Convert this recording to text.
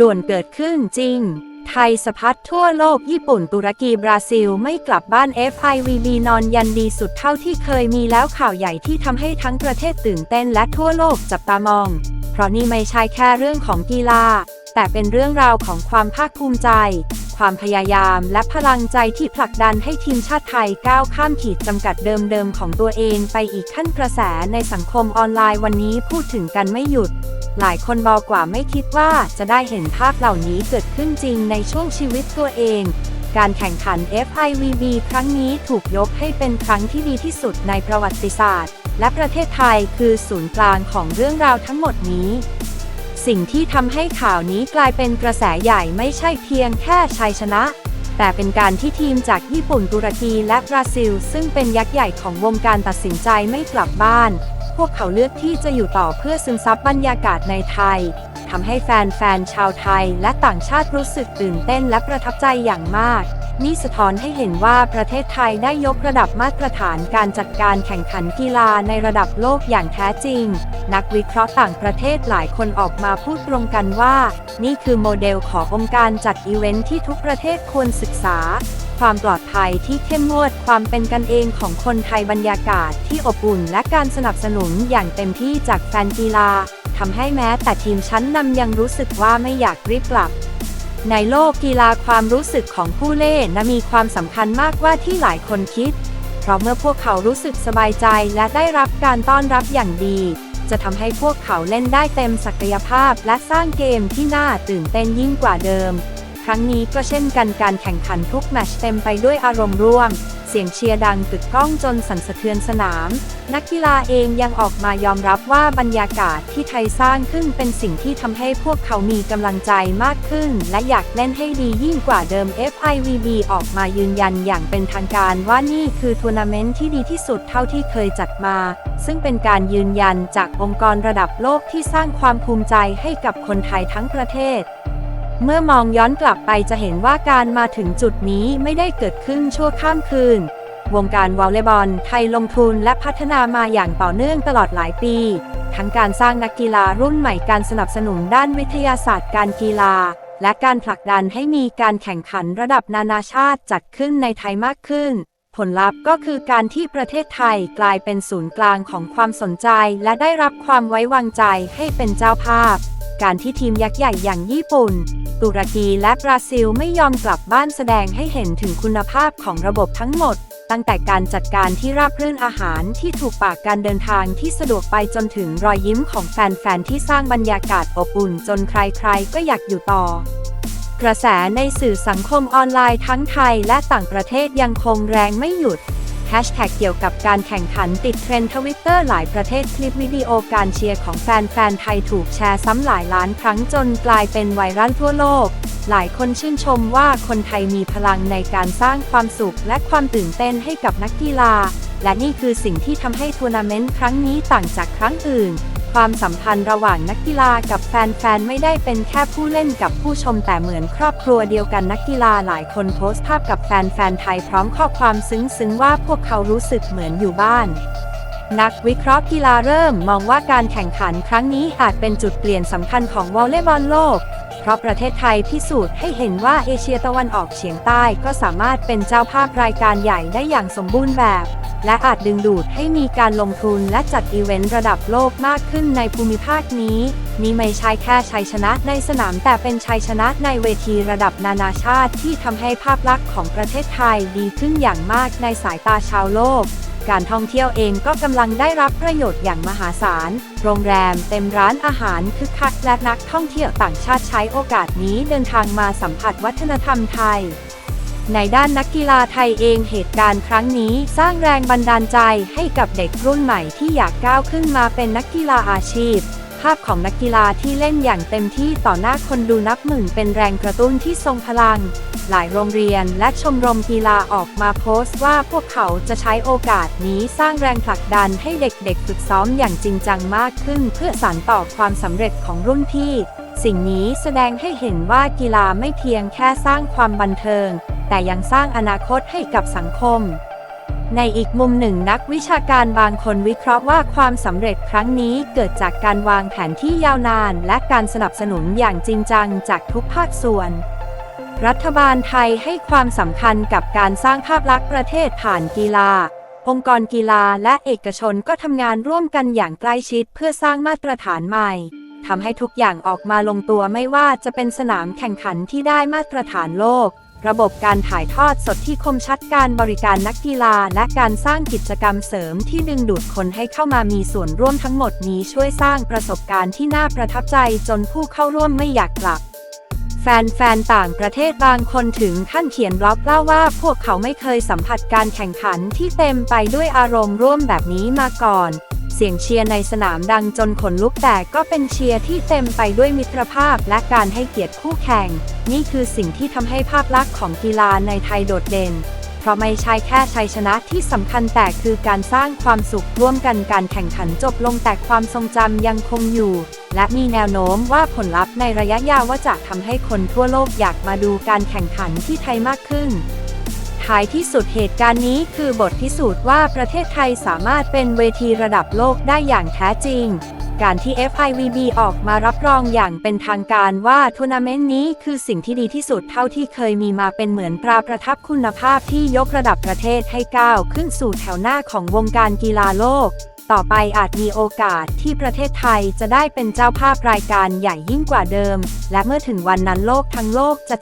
ด่วนเกิดขึ้นจริง ไทยสะพัดทั่วโลกญี่ปุ่นตุรกีบราซิลไม่กลับบ้าน FIVB นอนยันดีสุดเท่าที่เคยมีแล้วข่าวใหญ่ที่ทำให้ทั้งประเทศตื่นเต้นและทั่วโลกจับตามอง เพราะนี่ไม่ใช่แค่เรื่องของกีฬา แต่เป็นเรื่องราวของความภาคภูมิใจ ความพยายามและพลังใจที่ผลักดันให้ทีมชาติไทยก้าวข้ามขีดจำกัดเดิมๆของตัวเองไปอีกขั้นกระแสในสังคมออนไลน์วันนี้พูดถึงกันไม่หยุด หลายคนบอกว่าไม่คิดว่าจะได้เห็นภาพเหล่านี้เกิดขึ้นจริงในช่วงชีวิตตัวเอง การแข่งขัน FIVB ครั้งนี้ถูกยกให้เป็นครั้งที่ดีที่สุดในประวัติศาสตร์ และประเทศไทยคือศูนย์กลางของเรื่องราวทั้งหมดนี้ สิ่งที่ทำให้ข่าวนี้กลายเป็นกระแสใหญ่ไม่ใช่เพียงแค่ชัยชนะแต่เป็นการที่ทีมจากญี่ปุ่นตุรกีและบราซิล ซึ่งเป็นยักษ์ใหญ่ของวงการตัดสินใจไม่กลับบ้าน พวกเขาเลือกที่จะอยู่ต่อเพื่อซึมซับบรรยากาศในไทยทำให้แฟนๆชาวไทยและต่างชาติรู้สึกตื่นเต้นและประทับใจอย่างมาก นี่สะท้อนให้เห็นว่าประเทศไทยได้ยกระดับมาตรฐานการจัดการแข่งขันกีฬาในระดับโลกอย่างแท้จริง นักวิเคราะห์ต่างประเทศหลายคนออกมาพูดตรงกันว่า นี่คือโมเดลขององค์การจัดอีเวนท์ที่ทุกประเทศควรศึกษา ความปลอดภัยที่เข้มงวดความเป็นกันเองของคนไทยบรรยากาศที่อบอุ่นและการสนับสนุนอย่างเต็มที่จากแฟนกีฬาทำให้แม้แต่ทีมชั้นนำยังรู้สึกว่าไม่อยากรีบกลับ ในโลกกีฬาความรู้สึกของผู้เล่นนะมีความสำคัญมากกว่าที่หลายคนคิด เพราะเมื่อพวกเขารู้สึกสบายใจและได้รับการต้อนรับอย่างดี จะทำให้พวกเขาเล่นได้เต็มศักยภาพและสร้างเกมที่น่าตื่นเต้นยิ่งกว่าเดิม ครั้งนี้ก็เช่นกันการแข่งขันทุกแมตช์เต็มไปด้วยอารมณ์ร่วม สียงเชียร์ดังกึกก้องจนสั่นสะเทือนสนาม นักกีฬาเองยังออกมายอมรับว่าบรรยากาศที่ไทยสร้างขึ้นเป็นสิ่งที่ทำให้พวกเขามีกำลังใจมากขึ้น และอยากเล่นให้ดียิ่งกว่าเดิม FIVB ออกมายืนยันอย่างเป็นทางการว่านี่คือทัวร์นาเมนต์ที่ดีที่สุดเท่าที่เคยจัดมา ซึ่งเป็นการยืนยันจากองค์กรระดับโลกที่สร้างความภูมิใจให้กับคนไทยทั้งประเทศ เมื่อมองย้อนกลับไปจะเห็นว่าการมาถึงจุดนี้ไม่ได้เกิดขึ้นชั่วข้ามคืน วงการวอลเลย์บอลไทยลงทุนและพัฒนามาอย่างต่อเนื่องตลอดหลายปี ทั้งการสร้างนักกีฬารุ่นใหม่การสนับสนุนด้านวิทยาศาสตร์การกีฬา และการผลักดันให้มีการแข่งขันระดับนานาชาติจัดขึ้นในไทยมากขึ้น ผลลัพธ์ก็คือการที่ประเทศไทยกลายเป็นศูนย์กลางของความสนใจ และได้รับความไว้วางใจให้เป็นเจ้าภาพ การที่ทีมยักษ์ใหญ่อย่างญี่ปุ่น ตุรกีและบราซิลไม่ยอมกลับบ้านแสดงให้เห็นถึงคุณภาพของระบบทั้งหมด ตั้งแต่การจัดการที่ราบรื่นอาหารที่ถูกปากการเดินทางที่สะดวกไปจนถึงรอยยิ้มของแฟนๆที่สร้างบรรยากาศอบอุ่นจนใครๆก็อยากอยู่ต่อ กระแสในสื่อสังคมออนไลน์ทั้งไทยและต่างประเทศยังคงแรงไม่หยุด แฮชแท็กเกี่ยวกับการแข่งขันติดเทรนด์ทวิตเตอร์หลายประเทศคลิปวิดีโอการเชียร์ของแฟนๆไทยถูกแชร์ซ้ำหลายล้านครั้งจนกลายเป็นไวรัลทั่วโลก หลายคนชื่นชมว่าคนไทยมีพลังในการสร้างความสุขและความตื่นเต้นให้กับนักกีฬา และนี่คือสิ่งที่ทำให้ทัวร์นาเมนต์ครั้งนี้ต่างจากครั้งอื่น ความสัมพันธ์ระหว่างนักกีฬากับแฟนๆ ไม่ได้เป็นแค่ผู้เล่นกับผู้ชมแต่เหมือนครอบครัวเดียวกันนักกีฬาหลายคนโพสต์ภาพกับแฟนๆ ไทยพร้อมข้อความซึ้งๆ ว่าพวกเขารู้สึกเหมือนอยู่บ้าน นักวิเคราะห์กีฬาเริ่มมองว่าการแข่งขันครั้งนี้อาจเป็นจุดเปลี่ยนสำคัญของวอลเลย์บอลโลกเพราะประเทศไทยพิสูจน์ให้เห็นว่าเอเชียตะวันออกเฉียงใต้ก็สามารถเป็นเจ้าภาพรายการใหญ่ได้อย่างสมบูรณ์แบบ และอาจดึงดูดให้มีการลงทุนและจัดอีเวนต์ระดับโลกมากขึ้นในภูมิภาคนี้นี่ไม่ใช่แค่ชัยชนะในสนามแต่เป็นชัยชนะในเวทีระดับนานาชาติที่ทำให้ภาพลักษณ์ของประเทศไทยดีขึ้นอย่างมากในสายตาชาวโลกการท่องเที่ยวเองก็กำลังได้รับประโยชน์อย่างมหาศาล โรงแรมเต็มร้านอาหารคึกคักและนักท่องเที่ยวต่างชาติใช้โอกาสนี้เดินทางมาสัมผัสวัฒนธรรมไทย ในด้านนักกีฬาไทยเองเหตุการณ์ครั้งนี้ สร้างแรงบันดาลใจให้กับเด็กรุ่นใหม่ที่อยากก้าวขึ้นมาเป็นนักกีฬาอาชีพ ภาพของนักกีฬาที่เล่นอย่างเต็มที่ต่อหน้าคนดูนับหมื่นเป็นแรงกระตุ้นที่ทรงพลัง หลายโรงเรียนและชมรมกีฬาออกมาโพสต์ว่าพวกเขาจะใช้โอกาสนี้สร้างแรงผลักดันให้เด็กๆฝึกซ้อมอย่างจริงจังมากขึ้น เพื่อสานต่อความสำเร็จของรุ่นพี่ สิ่งนี้แสดงให้เห็นว่ากีฬาไม่เพียงแค่สร้างความบันเทิง แต่ยังสร้างอนาคตให้กับสังคม ในอีกมุมหนึ่งนักวิชาการบางคนวิเคราะห์ว่าความสำเร็จครั้งนี้เกิดจากการวางแผนที่ยาวนาน และการสนับสนุนอย่างจริงจังจากทุกภาคส่วน รัฐบาลไทยให้ความสำคัญกับการสร้างภาพลักษณ์ประเทศผ่านกีฬาองค์กรกีฬาและเอกชนก็ทำงานร่วมกันอย่างใกล้ชิดเพื่อสร้างมาตรฐานใหม่ทำให้ทุกอย่างออกมาลงตัวไม่ว่าจะเป็นสนามแข่งขันที่ได้มาตรฐานโลก ระบบการถ่ายทอดสดที่คมชัดการบริการนักกีฬา และการสร้างกิจกรรมเสริมที่ดึงดูดคนให้เข้ามามีส่วนร่วมทั้งหมดนี้ช่วยสร้างประสบการณ์ที่น่าประทับใจจนผู้เข้าร่วมไม่อยากกลับแฟนๆ ต่างประเทศบางคนถึงขั้นเขียนบล็อกเล่าว่าพวกเขาไม่เคยสัมผัสการแข่งขันที่เต็มไปด้วยอารมณ์ร่วมแบบนี้มาก่อน เสียงเชียร์ในสนามดังจนขนลุกแต่ก็เป็นเชียร์ที่เต็มไปด้วยมิตรภาพและการให้เกียรติคู่แข่ง นี่คือสิ่งที่ทำให้ภาพลักษณ์ของกีฬาในไทยโดดเด่น เพราะไม่ใช่แค่ชัยชนะที่สำคัญแต่คือการสร้างความสุขร่วมกันการแข่งขันจบลงแต่ความทรงจำยังคงอยู่ และมีแนวโน้มว่าผลลัพธ์ในระยะยาวว่าจะทำให้คนทั่วโลกอยากมาดูการแข่งขันที่ไทยมากขึ้น ท้ายที่สุดเหตุการณ์นี้คือบทพิสูจน์ว่าประเทศไทยสามารถเป็นเวทีระดับโลกได้อย่างแท้จริง การที่ FIVB ออกมารับรองอย่างเป็นทางการว่าทัวร์นาเมนต์นี้คือสิ่งที่ดีที่สุดเท่าที่เคยมีมาเป็นเหมือนตราประทับคุณภาพที่ยกระดับประเทศให้ก้าวขึ้นสู่แถวหน้าของวงการกีฬาโลกต่อไปอาจมีโอกาสที่ประเทศไทยจะได้เป็นเจ้าภาพรายการใหญ่ยิ่งกว่าเดิม และเมื่อถึงวันนั้นโลกทั้งโลกจะ